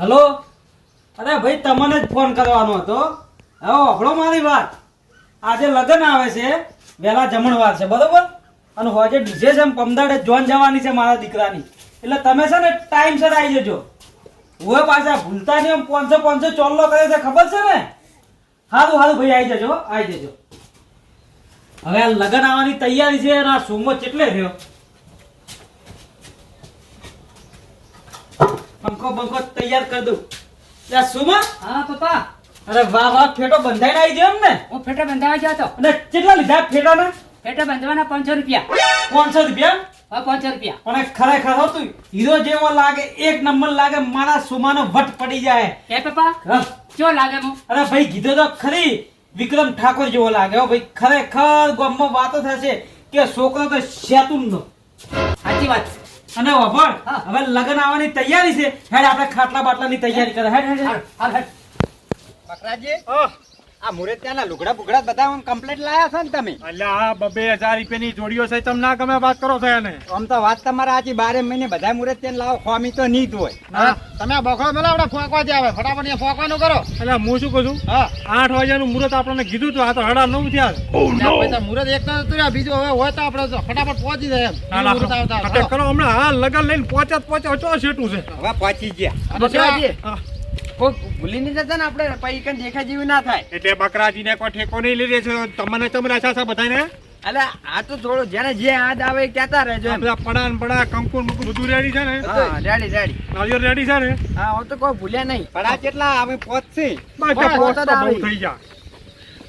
Hello? અરે ભાઈ, તમને જ ફોન કરવાનો હતો. હવે હભળો મારી વાત. આજે લગ્ન આવે છે, વહેલા જમણવાર છે, બરોબર? અને હોજે ડીજે છે પમદાડે જોન જવાની છે મારા દીકરાની. એટલે તમે છે ને ટાઈમસર આવી જજો. હું પાછા ભૂલતા નહીં એમ પાંચસો પાંચસો ચોલ્લો કરે છે, ખબર છે ને? સારું સારું ભાઈ આવી જજો આવી જજો. હવે લગ્ન આવવાની તૈયારી છે, અને આ સોમો કેટલે થયો? પંખો બંખો તૈયાર કરી દઉં. લે સુમા. હા પપ્પા. અરે વાહ વાહ ફેટો બંધાઈને આવી ગયો ને. હું ફેટા બંધાવા ગયો હતો. અને કેટલા લીધા ફેટાના? ફેટા બંધવાના પાંચસો રૂપિયા. પાંચસો રૂપિયા? હા પાંચસો રૂપિયા. પણ એ ખરેખર હીરો જેવો લાગે એક નંબર લાગે મારા સુમાનો વટ પડી જાય. એ પપ્પા હા. લાગે હું અરે ભાઈ કીધું તો ખરી. વિક્રમ ઠાકોર જેવો લાગે હો ભાઈ. ખરેખર ગામમાં વાતો થશે કે છોકરો તો શેતુન. નો સાચી વાત અને વફળ હવે લગ્ન આવવાની તૈયારી છે. હેડ આપણે ખાટલા બાટલાની તૈયારી કરે. હેડ હેડ હાલ, હેડ. હાલ, હાલ. મુરત આ મુરતિયાના લુગડા બુગડા બધા આમ કમ્પ્લીટ લાયા છે ને તમે? એટલે આ બબે હજાર રૂપિયાની જોડીઓ છે તમે ના ગમે વાત કરો છો એને. આમ તો વાત તમારા આજે બારે મહિને બધા મુરતિયાને લાવો ખોમી તો નહીં જ હોય. તમે આ બખડો મેલા આપણે ફોંકવા જ આવે. ફટાફટ અહીંયા ફોંકવાનું કરો. એટલે હું શું કહું છું? હા. આઠ વાગ્યાનું મુરત આપણને કીધું હતું આ તો હડા નવ થયા. ત્યાં મુહૂર્ત એક તો બીજું હવે હોય તો આપણે ફટાફટ પહોંચી જાય એમ. કરો. હમણાં હા લગન લઈને પહોંચ્યા જ પહોંચ્યા ચો શેઠું છે. હવે પહોંચી ગયા. કોઈ ભૂલી નહીં જતા ને આપણે પૈ દેખા જેવું ના થાય. એટલે બકરાજીને કોઈ ઠેકો નહીં લઈ રહ્યો છે. તમને ચમરા આશા છે બધાને? આ તો થોડું જેને જે યાદ આવે એ રહેજો બધા પડા ને પડા બધું રેડી છે ને? હા રેડી રેડી નાળિયેર રેડી છે ને? હા હું તો કોઈ ભૂલ્યા નહીં. આ કેટલા હવે પહોંચશે બાકી બસ, પહોંચ તો તો બહુ થઈ ગયા.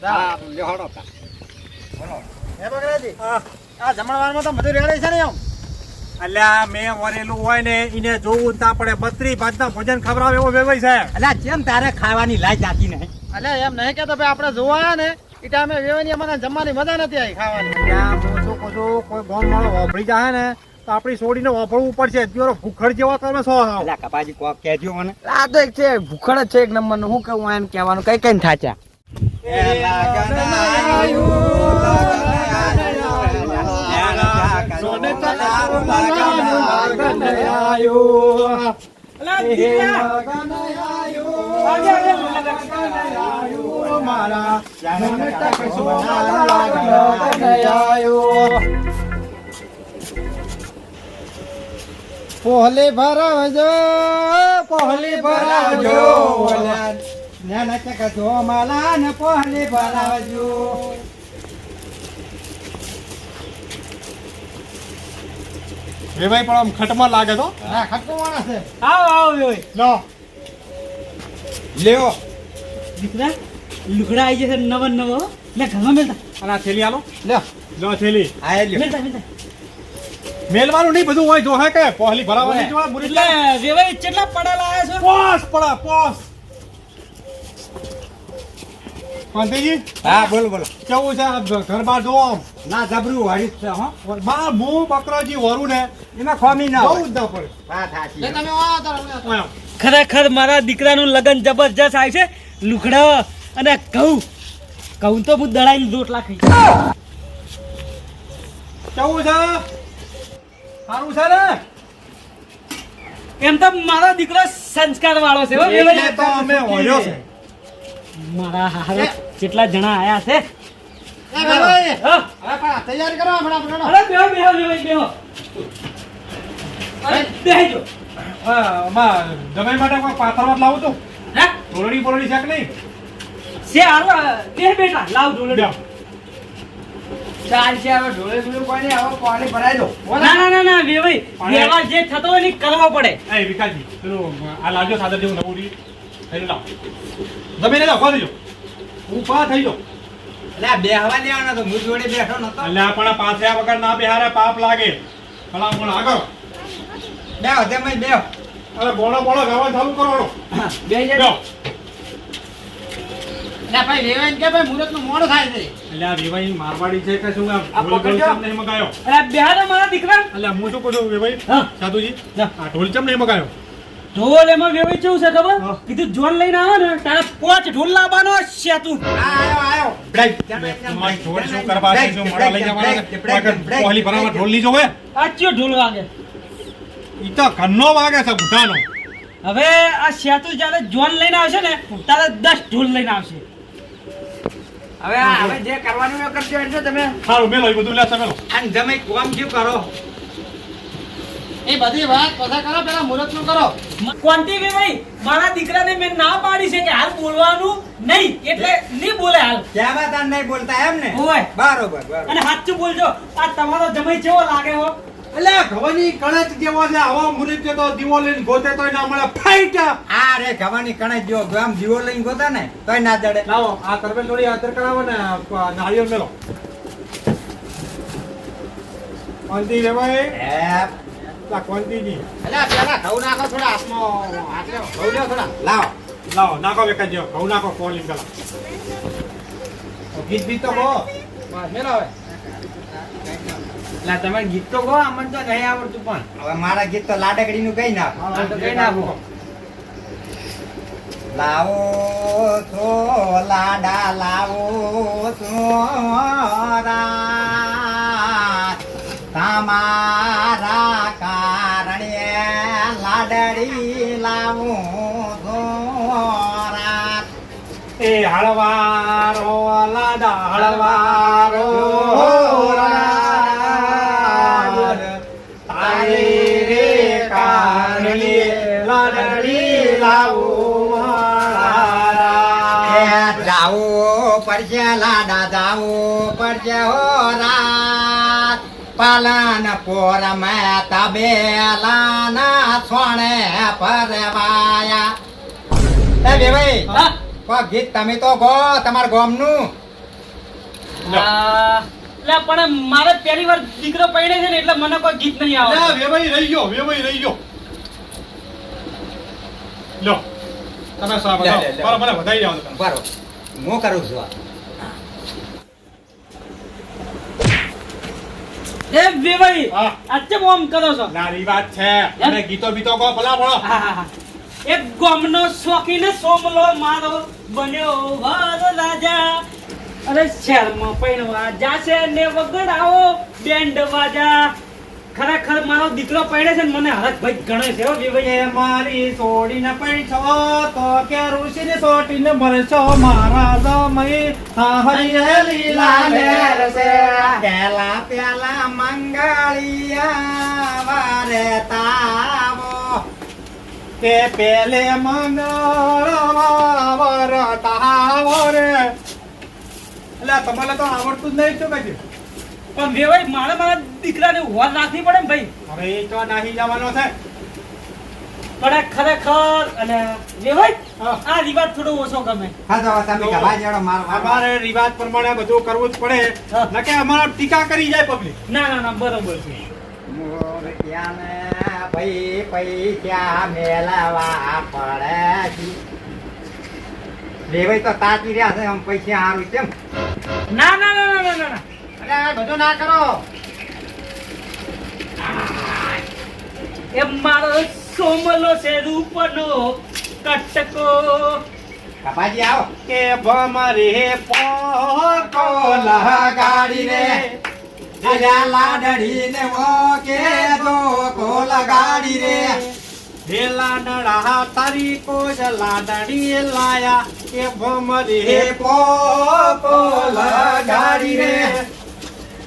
હા. લેવાડો તા. હે બકરાજી? હા. આ જમણવારમાં તો બધું રેડી છે ને એમ? અલ્યા મેં વરેલું હોય ને એને જોવું ના પડે બત્રી ભાતના ભોજન ખવડાવે એવો વ્યવસાય છે. અલ્યા કેમ તારે ખાવાની લાજ જાતી નહીં. અલ્યા એમ નહીં કેતો ભાઈ આપણે જોવા ને એ ટાઈમે વેવાની અમને જમવાની મજા નથી આવી ખાવાની. શું કહું કોઈ ગોમ માણો વાપરી જાય ને તો આપણી છોડીને વાપરવું પડશે. ભૂખડ જેવા તમે સો અલ્યા કપાજી કોક કહેજો મને. આ તો એક છે ભૂખડ જ છે એક નંબરનું શું કહું એમ કહેવાનું કઈ કઈ થાચા. અલા, દીકરા. આજે, આજે લગ્ન. પોહલી ભરાવજો પોહલી ભરાવજો નાના ચકા માલા ને પહોળી ભરાવજો એ ભાઈ પણ આમ ખટમાં લાગે તો? હા ખટકો માણસ છે. આવો આવો ભાઈ. લો. લેવો દીકરા લુગડા આવી જશે નવો નવો લે ઘરમાં મેલતા. અને આ થેલી આલો. લે. લો થેલી. આ લ્યો. મેલતા મેલતા. મેલવાનું નહીં બધું હોય જો હે કે? પહોલી ભરાવાની જો મુરી વેવાઈ કેટલા પડાલા આયા છો? પોસ પડા પોસ. કાંતિજી હા બોલો બોલો. કેવું છે ઘર બાર જોવો આમ? ના જબરું વાળી છે હો. બા મો બકરાજી વરુ ને એમાં ખોમી ના બહુ જ ના પડે. વાત સાચી તમે આ ખરેખર મારા દીકરાનું લગ્ન જબરજસ્ત આવે છે. લુખડા અને ઘઉં. ઘઉં તો હું દળાઈને રોટલા ખાઈ કેવું છે? સારું છે ને? એમ તો મારો દીકરો સંસ્કાર વાળો છે એટલે તો અમે હોયો છે. મારા હારે કેટલા જણા આયા છે? એ ભાઈ હા. પણ તૈયારી કરો. અરે બેહો બેહો બેહો અરે બેહજો. હા, આમાં જમાઈ માટે કોઈ પાથરવા લાવું છું હે? ધોરણી બોરણી છે કે નહીં? છે હાલો બે બેટા લાવ ઢોલડી. ચાલ છે હવે ઢોળે ઢોળે કોઈ નહીં હવે પાણી ભરાઈ દો. ના ના ના ના વેવાઈ. પાણી- જે થતો હોય ને કરવો પડે. એ વિકાસજી પેલું આ લાવજો સાદર જેવું નવું એનું લાવ જમીને જાઓ ઊભા થઈ જાઓ ઊભા થઈ જાઓ એટલે બેહવા લેવાનો તો હું જોડે બેઠો નતો. એટલે આપણા પાસે આ વગર ના બેહારે પાપ લાગે. ભલા પણ આગળ. બેહો તેમ બેહો. અરે બોળો બોળો ગાવા ચાલુ કરો બે બેહો. ના ભાઈ વેવાઈને કે ભાઈ મુહૂર્તનું મોડું થાય છે. એટલે આ વિવાહી મારવાડી છે કે શું આ ઢોલ. ચમ નહીં મગાયો? અરે બેહાડો મારા દીકરા. એટલે હું શું કહું છું વિવાહી હા. સાધુજી. આ ઢોલ ચમ નહીં મગાયો? ઢોલ એમાં કેવું છે ખબર? કીધું જોન લઈને આવે ને તારા પોચ ઢોલ લાવવાનો છે તું. આયો આયો બ્રેક ઢોલ શું કરવા છે? શું મારા લઈ જવાના છે? પહેલી ભરામાં ઢોલ નહીં જોવે? આ ઢોલ વાગે. ઈ તો ઘરનો વાગે છે બુઢાનો. હવે આ સેતુ જ્યારે જોન લઈને આવશે ને ત્યારે દસ ઢોલ લઈને આવશે. હવે આ હવે જે કરવાનું એ કરજો એટલે તમે. સારું મેલો એ બધું લેશે મેલો અને જમાઈ કોમ શું કરો? એ બધી વાત પછી કરો પેલા મુહૂર્તનું કરો. કોંતી ભાઈ મારા દીકરાને મેં ના પાડી છે કે હાલ બોલવાનું નહીં એટલે નહીં બોલે હાલ. ક્યાં તાર નહીં બોલતા એમ ને? હોય બરોબર બરોબર. અને સાચું બોલજો આ તમારો જમાઈ કેવો લાગે હો? એટલે ઘવાની કણેજ જેવો છે? આવો મુરીત તો દીવો લઈને ગોતે તોય ના મળે. ફાઈટ! આ રે ઘવાની કણે જેવો આમ દીવો લઈને ગોતા ને તોય ના જડે. લાવો આ તરબેલ થોડી આદર કરાવો ને આ નાળિયેર મેલો. કોંતી રે ભાઈ? કોંતીજી એટલે પેલા ઘઉં નાખો થોડા હાથમાં હાથ ઘઉં લ્યો થોડા. લાવો. લાવો નાખો વેકા જેવો ઘઉં નાખો કોલિંગ પેલા. ગીત બીત તો કહો. બસ હવે. તમે ગીત તો કહો અમને તો નહીં આવડતું પણ. હવે મારા ગીત તો લાડકડી નું કઈ નાખો? તો કઈ નાખો? લાવો તો લાડા લાવો તો તમારા લાડડી લાવો છો રા એ હળવારો લાડા હળવારો. તારી રે કારણે લાડડી લાવું મારા. પડશે લાડા જાવો પડશે હો રાત પાલન પોર મેં તબેલાના સોણે પરવાયા. એ ભાઈ હા? ગીત તમે તો ગો તમાર ગોમનું. લે પણ મારે પહેલી વાર દીકરો પડે છે ને એટલે મને કોઈ ગીત નહીં લે, આવે વેવાઈ રહી ગયો વેવાઈ રહી ગયો. લો તમે સાહેબ લે, લે, લે. બરાબર મને વધાઈ જાવ બરાબર બરોબર. હું કરું છું એ વેવાઈ આજે બોમ કરો છો? નારી વાત છે. અને ગીતો બીતો કો ભલા હા. એક ગોમનો શોખીન સોમલો મારો બન્યો વર રાજા. અરે શહેરમાં પૈણવા જાશે ને વગડાવો બેન્ડ વાજા. ખરેખર મારો દીકરો પડે છે ને મને હરખ ભાઈ ગણે છે હો. એ મારી સોડીને પૈસો, તો કે ઋષિને સોટીને ભરશો મારા સમય. હા લીલા લાલેર છે. પેલા પેલા મંગળિયા વારે તાવો તે પેલે મંગળવાર તાવો રે. એટલે તમારે તો આવડતું જ નહીં, શું કહે પણ મે મારે મારા દીકરાને હોર રાખવી પડે ને ભાઈ. હવે એ તો નાહી જવાનો છે. પણ ખરેખર અને વેવાઈ હા. આ રિવાજ થોડો ઓછો ગમે. હા તો તમે ગભા જેડો માર અમારે રિવાજ પ્રમાણે બધું કરવું જ પડે. નકે અમારા ટીકા કરી જાય પબ્લિક ના ના ના બરોબર છે. મોરયાને ભાઈ પૈસા મેલાવા પડે છે. લેવાય તો તાતી રહ્યા છે આમ પૈસા હારું કેમ ના ના ના ના ના ના. અરે બધું ના કરો. એ મારો સોમલો છે રૂપનો કટકો. કપાજી આવો. કે ભમરે પોકો લગાડી રે અલ્યા લાડડી ને તો કો લગાડી રે હેલા નડા તારી કોજ લાડડી લાયા. કે ભમરે હે પોકો લગાડી રે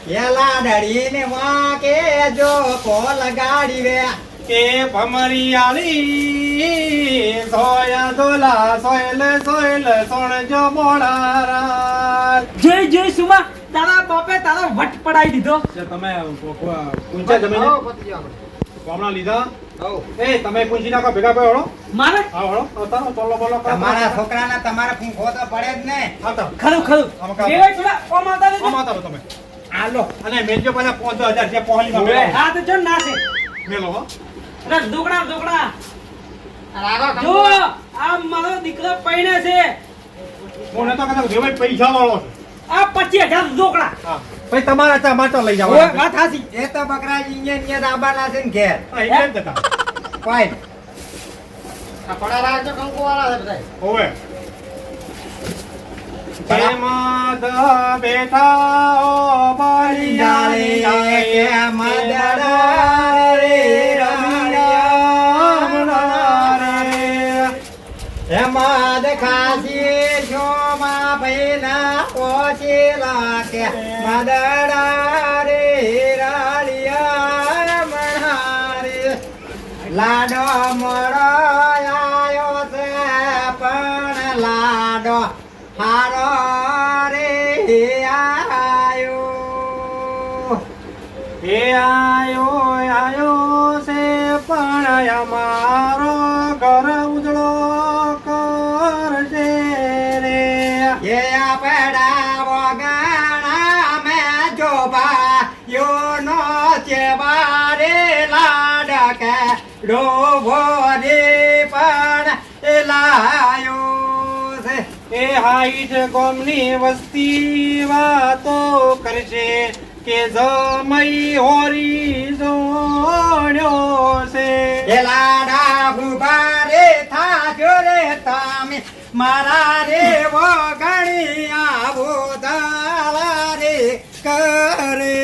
એ લાડડી ને ઓકે જો કોલ લગાડી વે કે ભમરી આલી સોયા ધોલા સોયલ સોયલ સોણજો મોળારા જય જય સુમા. તારા બાપે તારો વટ પડાઈ દીધો. તમે પૂંચા જમીને. ગામના લીધા? એ તમે પૂંછી નાખો ભેગા પડો મારે? હા હળો ચોલો બોલો કરો તમારા છોકરાના તમારે ફૂંકો તો પડે જ ને. ખરું ખરું. કેવાય થોડા. ઓમ આવતા રહેજો. હાલો અને મેજો પાછા પાંચ હજાર છે પહોંચી હા તો જો ના છે મેલો હો. અરે ઢોકળા ઢોકળા જો. આ મારો દીકરો પૈણે છે. ભાઈ પૈસા વાળો છે. આ પચીસ હજાર ઢોકળા ભાઈ તમારા ચા માટો લઈ જાવ વાત હાચી. એ તો બકરાજી અહીંયા ને દાબાના છે ને ઘેર. કેમ જતા? કોઈ આ પડા કંકુ વાળા છે પ્રેમદ બેઠા એમાં ખાસી શોમાં ભૈના પોચેલા કે મદડા રે રાળિયા મણારે લાડો મળો આયો આયો છે પણ અમારો ઘર ઉજળો કરશે રે. એ આપડા વગાણા મે જોબા યો નો ચેબારે લાડકે ડોભો રે પણ એ લાયો છે. એ હાઈટ ગોમની વસ્તી વાતો કરશે. કે જમઈ હોરી જોણ્યો છે. એ લાડા રે થાજો રે તમે મારા રે વગણી આવો દાલા રે કરે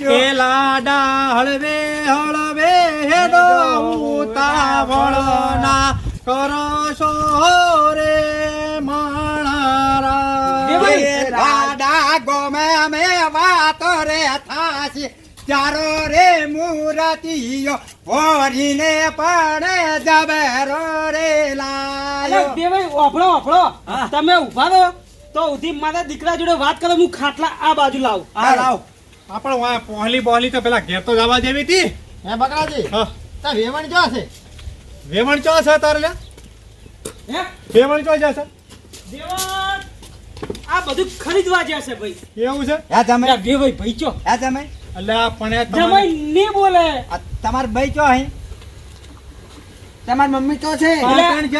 જો એ લાડા હળવે હળવે દો ઉતાવળના કરો છો. માણારા ગોમે અમે વાત રે થાશી. ચારો રે મુરતીયો ઓરીને પણ જબરો રે લાયો. દેવાઈ ઓફળો ઓફળો તમે ઊભા રહો. તો ઉધી મારા દીકરા જોડે વાત કરો હું ખાટલા આ બાજુ લાવું. હા લાવ. આપણે વાં પહોલી બોલી તો પેલા ઘેર તો જવા જેવી હતી. હે બકરાજી હા. તા વેવણ જો છે? વેવણ ચો છે તારે? હે? વેવણ જો જશે દેવાન આ બધું ખરીદવા જશે ભાઈ. એવું છે? હે તમે બે ભાઈ ભાઈ ચો. હે તમે એટલે આ પણ જમાઈ ને બોલે. તમાર ભાઈ ચો અહીં? તમાર મમ્મી ચો છે? પાટણ છે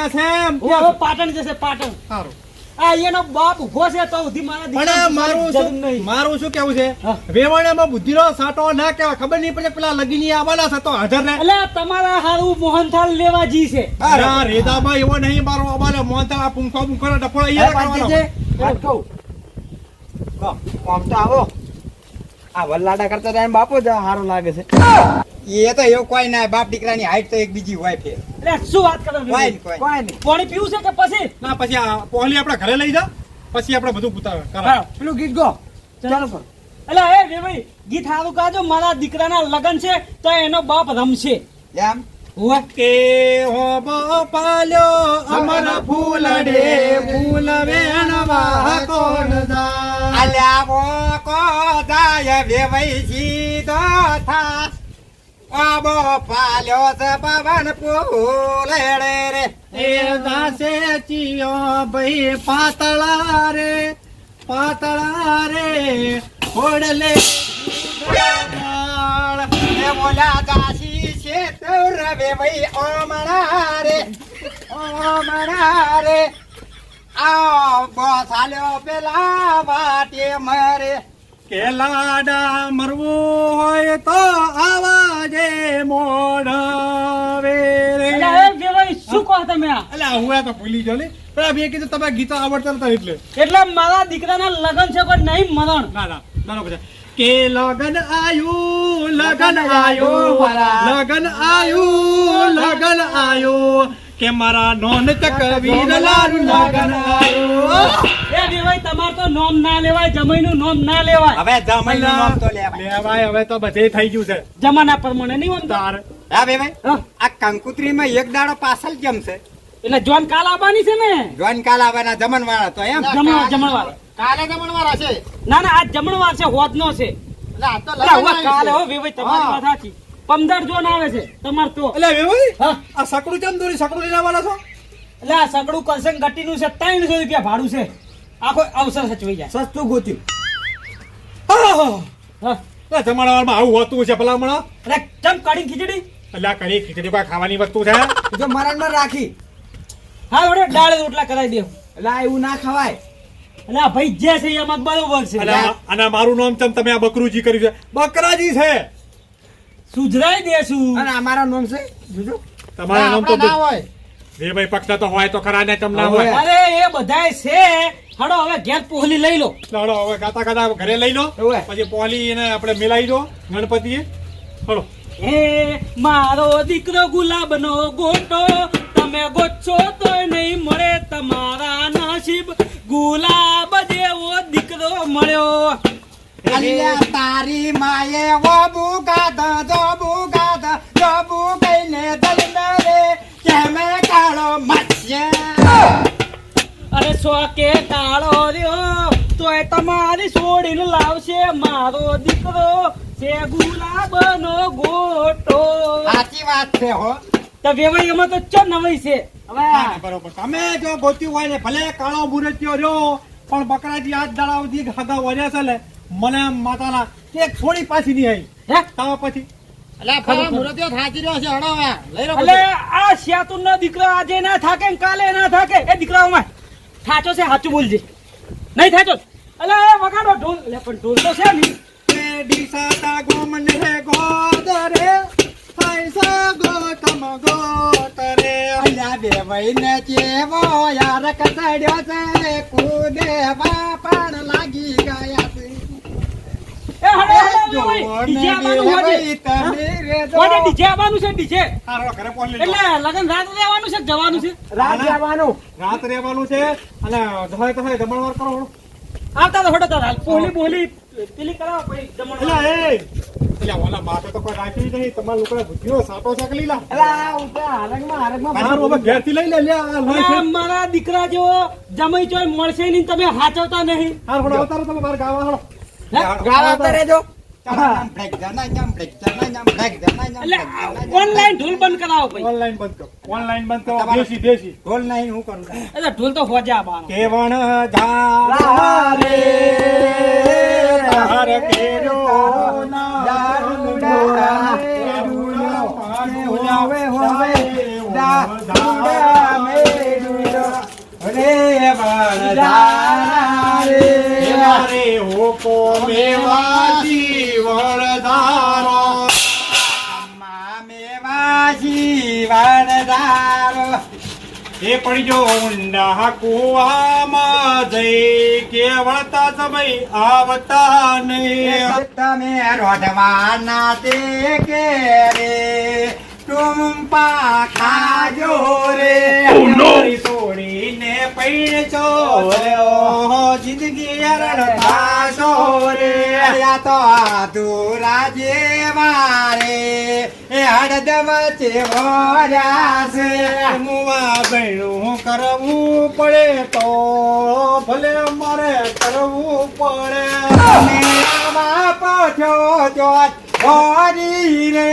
ઓ, પાટણ જશે પાટણ. સારું. આ એનો બાપ ઊભો છે તો ઉધી મારા પણ મારું શું મારું શું કેવું છે. વેવણેમાં બુદ્ધિનો સાટો ના કેવા ખબર નહીં પડે પેલા લગીની આવવાના છે તો હાજર ને એટલે તમારા હારું મોહનથાળ લેવા જી છે. ના, રેદાભાઈ એવો નહીં મારો અમારે મોહનથાલ આ પૂંખો પુંખો ડફોળો અહીંયા કરવાનો. આમ તો આવો. આ વલ્લાડા કરતા તો એમ જ સારું લાગે છે. એ તો એવું કોઈ ના બાપ દીકરાની હાઈટ તો એક બીજી હોય ફેર. એટલે શું વાત કરો કોઈ કોઈ. નહીં. પાણી પીવું છે કે પછી? ના પછી આ પોલી આપણે ઘરે લઈ જા. પછી આપણે બધું હા. પેલું ગીત ગો. ચાલો કરો. એટલે એ ભાઈ ગીત સારું કાજો મારા દીકરાના લગન છે તો એનો બાપ રમશે. એમ? કે હો પાલ્યો અમર ફૂલડે ફૂલ વેણવા કોણ જા? અલ્યા વો કો જાય વેવાઈ સીધો થાસ આબો પાલ્યો છે પવન ફૂલેડે રે એ દાસે ચિયો ભઈ પાતળા રે પાતળા રે. ઓડલે બોલ્યા દાસી રવે ભાઈ રે આ બોસ આલ્યો પેલા વાટે મરે કે લાડા મરવું હોય તો આવાજે મોઢાવે રે શું કહો તમે અલ્યા હું તો ભૂલી ગયો ને પણ આ બે કીધું તમે ગીતો આવડતા નતા એટલે એટલે મારા દીકરાના લગન છે કોઈ નહીં મરણ ના ના બરોબર છે કે લગન આયુ લગન આયુ લગન આયુ લગન આયુ કે મારા નોન તકવીર લાલ લગન આયુ. એ વેવાઈ તમાર તો નોમ ના લેવાય જમાઈનું નોમ ના લેવાય. હવે જમાઈનું નામ તો લેવાય. લેવાય હવે તો બધે થઈ ગયું છે. જમાના પ્રમાણે નહીં આમ તો. તાર. હા બે ભાઈ. હા. આ કંકુત્રીમાં એક દાડો પાછળ કેમ છે? એટલે જોન કાલ આવવાની છે ને? જોન કાલ આવવાના જમણવાળા તો એમ? જમણવાળા. જમણવાર કાલે જમણવાર હશે? ના ના આજ જમણવાર છે હોદનો છે. એટલે આ તો એટલે હવે લગન કાલે હો છે. વેવાઈ તમારી. વાત સાચી પંદર જોન આવે છે તમાર તો. એટલે વિવય હા. આ સકડું કેમ દોરી સકડું લઈને આવવાના છો? એટલે આ સકડું કલસંગ ગટ્ટીનું છે ત્રણસો રૂપિયા ભાડું છે. આખો અવસર સચવાઈ જાય. સસ્તું ગોત્યું તમારા વારમાં આવું હોતું છે ભલામણ? અરે ચમ કડી ખીચડી? એટલે આ કરી ખીચડી કોઈ ખાવાની વસ્તુ છે? જો મરણમાં રાખી. હા વડે દાળ રોટલા કરાવી દે. એટલે આ એવું ના ખવાય. એટલે આ ભાઈ જે છે એમાં બરોબર છે. અને મારું નામ ચમ તમે આ બકરુજી કર્યું છે. બકરાજી છે. સુધરાઈ દેશું અને અમારા નામ છે? જોજો. તમારા નામ તો ના હોય. બે ભાઈ પક્ષ તો હોય તો ખરા ને તમને હોય. અરે એ બધાય છે. હડો હવે ઘેર પોહલી લઈ લો. હડો હવે ગાતા ગાતા ઘરે લઈ લો. પછી પોહલી એને આપણે મિલાઈ દો ગણપતિએ. હડો. હે મારો દીકરો ગુલાબનો ગોટો તમે ગોચો તોય નહીં મળે તમારા નસીબ. ગુલાબ જેવો દીકરો મળ્યો. તારી માએ વબુ ગાધ જોબુ ગાધ જોબુ કઈને દલને રે કેમે કાળો મત્સ્ય અરે સો કે કાળો રહ્યો તોય તમારી છોડીને લાવશે મારો દીકરો. છે ગુલાબનો ગોટો. સાચી વાત છે હો. તો વેવાઈ એમાં તો ચો નવાઈ છે? હવે બરોબર. તમે જો ગોત્યું હોય ને ભલે કાળો મુરતિયો રહ્યો પણ બકરાજી આજ દાડા સુધી હગા વર્યા છે ને મને માતાના એક થોડી પાછી નહીં આવી. હે? તાવા પછી. અલ્યા ફરા મુરતિયો થાકી રહ્યો છે હડો હવે. લઈ લો અલે આ શ્યાતુર નો દીકરો આજે ના થાકે કાલે ના થાકે. એ દીકરાઓમાં થાચો છે સાચું બોલજે. નહીં થાચો અલે એ વગાડો ઢોલ. પણ ઢોલ તો છે નહીં. ગોતરે અલ્યા દેવઈ ને ચેવો યાર કસડ્યો છે કુદેવા પણ લાગી ગયા છે. રાત રહેવાનું છે કે જવાનું છે? રાત રહેવાનું. છે અને ધોય તો જમણવાર કરો હળો. આવતા તો હડો તારા પોલી બોલી. પેલી કરાવો પછી જમણ એ! એલા ઓલા માથે તો કોઈ રાખ્યું નહીં તમારા લોકોને બુદ્ધિઓ સાટો છે કે અલા ઉપર હારંગમાં હારંગમાં હારું હવે ઘેરથી લઈ લે લે આ લોહી છે. અરે મારા દીકરા જેવો જમાઈ ચોય મળશે નહીં તમે હાચવતા નહીં. હારું હળો, અવતારો તમે બહાર ગાવા હળો. ગાવા તો રેજો ઓનલાઈન ઢોલ બંધ કરાવો ભાઈ. ઓનલાઈન બંધ કરો. ઓનલાઈન બંધ કરો. દેશી દેશી ઢોલ નહીં હું કરું. એટલે ઢોલ તો હોજા આવવાનો કેવણ ધારે? ધાર કેરો રે બળદારા રે. હોકો મેવાજી વરદારો મેવાજી વણદારો એ પણ જો ઊંડા કુવામાં જઈ કેવળતા સમય આવતા નહીં. તમે રોઢવાના તે કે રે? ટુંપા ખાજો રે? તોડીને પૈણ છો જિંદગી અરણ રે આ તો આધુરા જે મારે. એ હળદમ ચેવર્યા છે. મુવા ભણું કરવું પડે તો ભલે મારે કરવું પડે. પછો જોત રે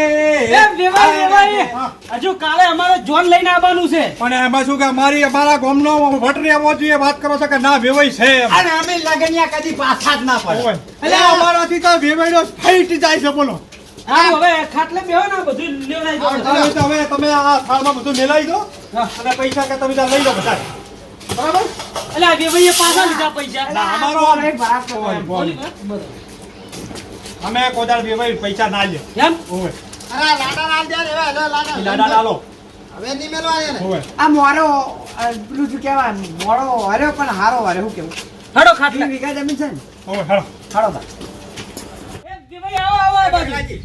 હજુ કાલે અમારે જોન લઈને આવવાનું છે. પણ એમાં શું કે મારી અમારા ગામનો વટરી આવવો જોઈએ વાત કરો છો કે ના વેવાઈ છે અને અમે લગનિયા કદી પાછા જ ના પડે. એટલે અમારાથી તો વેવાઈનો ફાઈટ જાય છે બોલો. હવે ખાટલે બેહો ને બધું લેવડાવી દો. હવે તો હવે તમે આ થાળમાં બધું મેલાવી દો. અને પૈસા કે તમે લઈ લો બધા. બરાબર? એટલે વેવાઈએ પાછા લીધા પૈસા. અમારો. બરાબર. અમે કોદાળ વેવાઈ પૈસા ના લે એમ? ઓવે. અરે લાડા લાલ દે રે લાડા લાડા લાલો. હવે નહીં મેલવા દે ને ઓવે. આ મોરો પેલું શું કહેવાય મોડો હર્યો પણ હારો હારે શું કેવું હડો ખાટલે. વીઘા જમીન છે ને? ઓવે હડો. હડો બા. એક વેવાઈ આવો આવો આ બાજુ.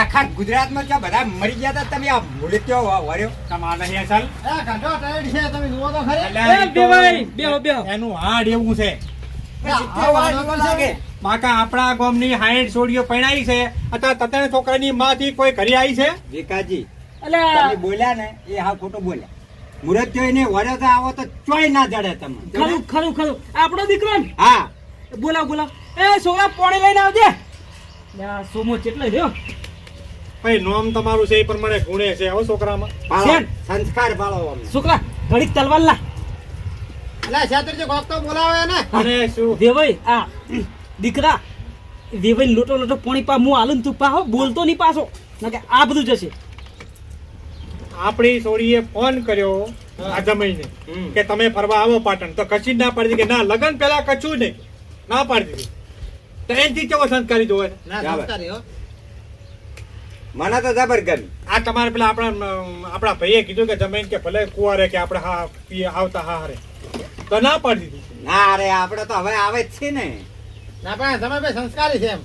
આખા ગુજરાતમાં ક્યાં બધા મરી ગયા હતા તમે આ મૂર્તિઓ વર્યો? તમારે નહીં ચાલ એ ઘંટો ટાઈડ છે તમે જુઓ તો ખરે. એ તો વેવાઈ બેહો બેહો. એનું હાડ એવું છે. કે? માકા આપણા ગામની હાઈટ છોડીઓ પરણાઈ છે. અથવા તતણ છોકરાની માંથી કોઈ ઘરે આવી છે? વિકાજી એટલે બોલ્યા ને એ હા ખોટું બોલ્યા. મૂર્તિઓ ને વર્યો તો આવો તો ચોય ના જડે તમે ખરું ખરું ખરું. આપણો દીકરો ને? હા. બોલાવ બોલાવ. એ છોકરા પોણી લઈને આવજે. લે, સોમો કેટલો રહ્યો ભાઈ નોમ તમારું છે એ પ્રમાણે ગુણે છે હો છોકરામાં. સંસ્કાર પાળો છોકરા ઘડીક તલવાર લા. એટલે છેતરજી કોક તો બોલાવે ને. અને શું? દેવાઈ આ દીકરા વેવાઈ લોટો લોટો પોણી પા હું આલું ને તું પાહો બોલતો નહીં પાછો. કે આ બધું જશે. આપણી છોડીએ ફોન કર્યો આ જમાઈને હમ. કે તમે ફરવા આવો પાટણ. તો કચી જ ના પાડી દીધી કે ના લગન પેલા કશું નહીં. ના પાડી દીધી. તો એનથી કેવો સંસ્કારી જોવે? મને તો જબર ગમી આ તમારે પેલા આપણા આપણા ભાઈએ કીધું કે જમીન કે ભલે કુવારે કે આપણે હા પીએ આવતા હા હારે. તો ના પાડી દીધી. ના અરે આપણે તો હવે આવે જ છે ને. ના પણ તમે ભાઈ સંસ્કારી છે એમ.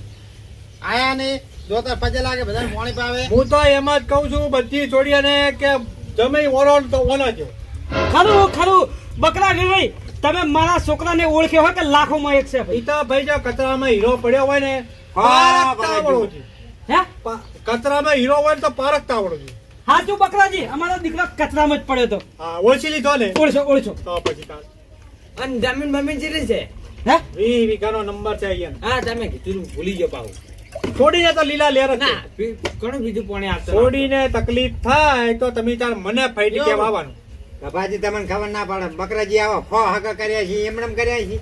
આયા નહીં જોતા પજે લાગે બધા પાણી પાવે. હું તો એમ જ કહું છું બધી છોડીને કે જમે ઓરો તો ઓનો જેવો ખરું ખરું. બકરા વેવાઈ તમે મારા છોકરાને ઓળખ્યો હોય કે લાખોમાં એક છે? ભાઈ તો ભાઈ જો કચરામાં હીરો પડ્યો હોય ને હા, કચરામાં હીરો હોય ને તો પારખતા આવડો છે હાચું બકરાજી અમારો દીકરો કચરામાં જ પડ્યો તો હા ઓળખી લીધો ને? ઓળખો ઓળખો. તો પછી અને જમીન બમીન જેટલી છે? હે? વી વીઘાનો નંબર છે અહીંયા. હા તમે કીધું ભૂલી ગયો પાહુ. છોડીને તો લીલા લેર ના ઘણું બીજું પાણી આપતો છોડીને તકલીફ થાય તો તમે તાર મને ફાઈટ કેમ આવવાનું ગભાજી તમને ખબર ના પડે બકરાજી આવો ફો હકા કર્યા છે એમણે કર્યા છે.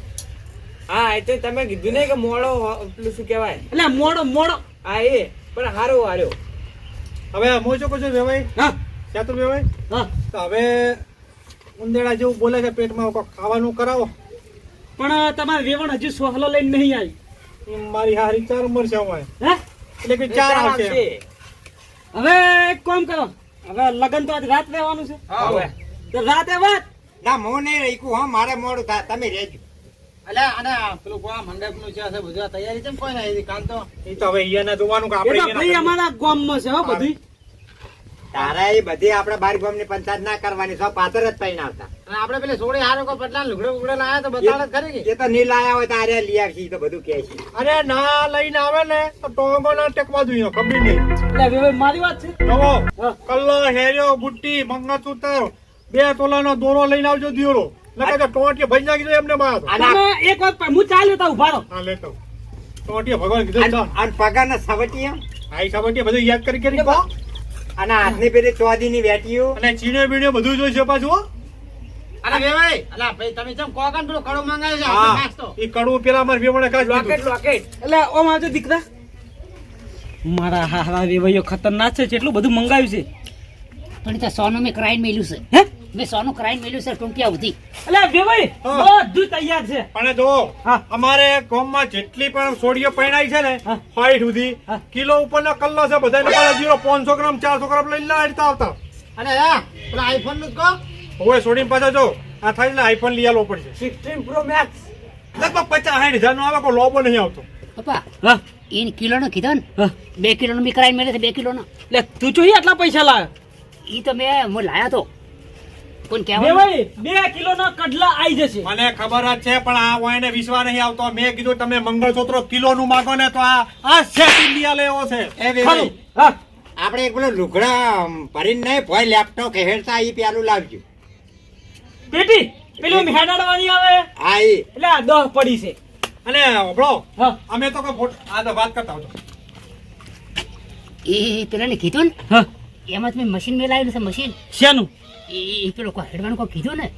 હા એ તો તમે કીધું નહીં કે મોડો પેલું શું કહેવાય? એટલે મોડો મોડો. હા એ પણ હારો હાર્યો હવે હું શું કહું છું વેવાઈ હા. ચાતુર વેવાઈ હા. તો હવે ઉંદેડા જેવું બોલે છે પેટમાં ખાવાનું કરાવો. પણ તમારે વેવણ હજુ સોહલો લઈને નહીં આવી. મારી હારી ચાર ઉંમર છે હે? એટલે કે ચાર આવશે હવે એક કામ કરો. હવે લગન તો આજ રાત રહેવાનું છે. હવે. તો રાતે વાત. ના હું નહીં રહી હા મારે મોડું થાય તમે રહેજો. અલ્યા અને પેલું કોણ મંડપનું છે હશે બધું તૈયારી છે કોઈ નહીં કાલ તો? એ તો હવે ઈયાને જોવાનું કે આપણે અમારા ગામમાં છે હો. બધી. તારા એ બધી આપણે બાર ગામની પંચાયત ના કરવાની સૌ પાછળ જ પૈન આવતા. અને આપણે પેલી હારો કો પટલા લુગડો ઉગડે લાયા તો બતાડે જ ખરી કે? એ તો નહીં લાયા હોય તારે લઈ આવશે તો બધું કે છે. અરે ના લઈને આવે ને તો ટોંગો ના ટેકવા જોઈએ કમી નહીં. એટલે વેવાઈ મારી વાત છે? જવો કલ્લો હેર્યો બુટ્ટી મંગળસૂત્ર બે તોલાનો દોરો લઈને આવજો દિયોરો. લગે તો ટોટી ભઈ નાખી એમને બાદ અને તમે એક વાત પર- હું ચાલ્યો તા ઊભા રહો હા લેતો ટોટી ભગવાન કીધું ચાલ. અને પગાર ના સવટીઓ આઈ સાબટી બધું યાદ કરી કરી. અને હાથની પેલી ચોદી ની વેટીઓ. અને ચીને બીને બધું જોઈશે પાછું હો. અરે વેવાઈ અલા ભાઈ તમે જેમ કોકન પેલું કડું મંગાવ્યું છે હા. ઈ કડવું પેલા માર વેમણે કાઢ લોકેટ લોકેટ એટલે ઓમ આવજો દીકરા. મારા હારા વેવાઈઓ ખતરનાક છે જેટલું બધું મંગાવ્યું છે. પણ ત્યાં સોનું મેં ક્રાઇમ મેલ્યું છે. હે? મેં સોનું ક્રાઇમ મેલ્યું છે ટૂંકિયા સુધી. એટલે વેવાઈ હા. બધું તૈયાર છે. અને જો હા. અમારે ગામમાં જેટલી પણ સોડીઓ પહેણાઈ છે ને હા. સુધી હા. કિલો ઉપરના કલ્લો છે બધાને પાછા જીરો પાંચસો ગ્રામ ચારસો ગ્રામ લઈને લાડતા આવતા. અને હા પેલા આઈફોનનું કહો. હવે સોડીને પાછા જો આ થાય ને આઈફોન લઈ આવવો પડશે. સિક્સટીન પ્રો મેક્સ લગભગ પચાસ સાઠ હજાર નો આવે કોઈ લોબો નહીં આવતો. પપ્પા હા. એને કિલોનો કીધો ને બે બે કિલોનો બી ક્રાઇમ મેળે છે બે કિલોનો. એટલે તું જોઈએ આટલા પૈસા લાવ્યો એ તો મેં હું લાયા તો. કોણ કહેવાનું ભાઈ બે કિલો ના કડલા આવી જશે. મને ખબર જ છે પણ આ વાયને વિશ્વાસ નહીં આવતો. મેં કીધું તમે મંગળસૂત્ર કિલો નું માગો ને તો આ આ સેટ ઇન્ડિયા લેવો છે. એ હા. આપણે એક પેલો લુગડા ભરીને નહીં ભોય લેપટોપ હેડતા ઈ પેલું લાવજો. પેટી પેલું હેડાડવાની આવે? હા એ એટલે આ દહ પડી છે. અને હભળો હા. અમે તો કોઈ ફોટ- આ તો વાત કરતા આવતો એ પેલાને કીધું ને હા. એમાં તમે મશીન મેલાવેલું છે મશીન શેનું? એ એ પેલો કોઈ હેડવાનું કોઈ કીધું ને?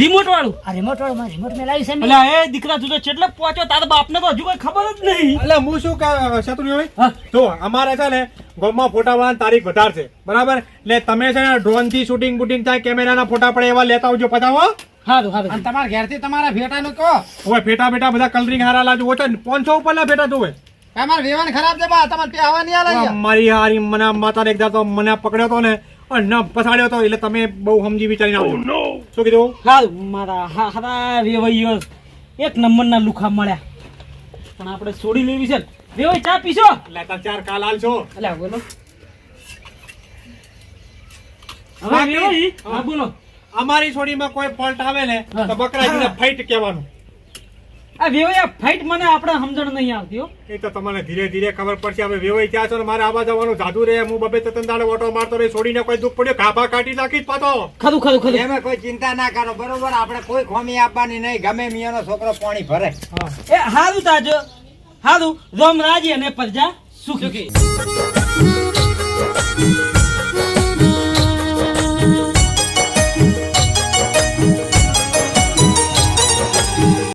રિમોટ વાળું? આ રિમોટ વાળું રિમોટ મેલાવ્યું છે એટલે એ દીકરા તું તો કેટલે પહોંચ્યો? તારા બાપને તો હજુ કોઈ ખબર જ નહીં. એટલે હું શું કે શત્રુભાઈ જો અમારે છે ને ગામમાં ફોટા પાડવાની તારીખ વધારે છે. બરાબર? એટલે તમે છે ને ડ્રોનથી શૂટિંગ બુટિંગ થાય કેમેરાના ફોટા પડે એવા લેતા આવજો પતાવો હારું હારું. અને તમારા ઘેરથી તમારા ભેટાનું કહો. હવે ફેટા બેટા બધા કલરિંગ હારા લાજો ઓછો પાંચસો ઉપરના ફેટા જોવે તમારે વેવાણ ખરાબ છે બા. તમારે ત્યાં આવવાની આ લાગ્યા મારી હારી મને માતા એકદા તો મને પકડ્યો તો ને અને ન પછાડ્યો તો એટલે તમે બહુ સમજી વિચારીને આવજો. શું કીધું? હારું મારા હારા વેવાઈઓ. એક નંબરના લુખા મળ્યા. પણ આપણે છોડી લેવી છે ને. વેવાઈ ચા પીશો? એટલે તાર ચાર કાલ હાલશો એટલે બોલો. હવે હા બોલો. અમારી છોડીમાં કોઈ ફોલ્ટ આવે ને તો બકરાજીને ફાઈટ કહેવાનું. આ વેવાય ફાઇટ મને આપણે સમજણ નહીં આવતી એ તો તમને ધીરે ધીરે ખબર પડશે હવે વેવાય ત્યાં છો ને મારે આવા જવાનું જાદુ રે હું બબે તતન દાડે ઓટો મારતો રે છોડીને કોઈ દુઃખ પડ્યો ગાભા કાઢી નાખી પાતો ખરું ખરું ખરું. એમાં કોઈ ચિંતા ના કરો બરોબર? આપણે કોઈ ખોમી આપવાની નહીં ગમે મિયાનો છોકરો પાણી ભરે. એ હારું તાજો હારું. રોમ રાજી અને પ્રજા સુખી.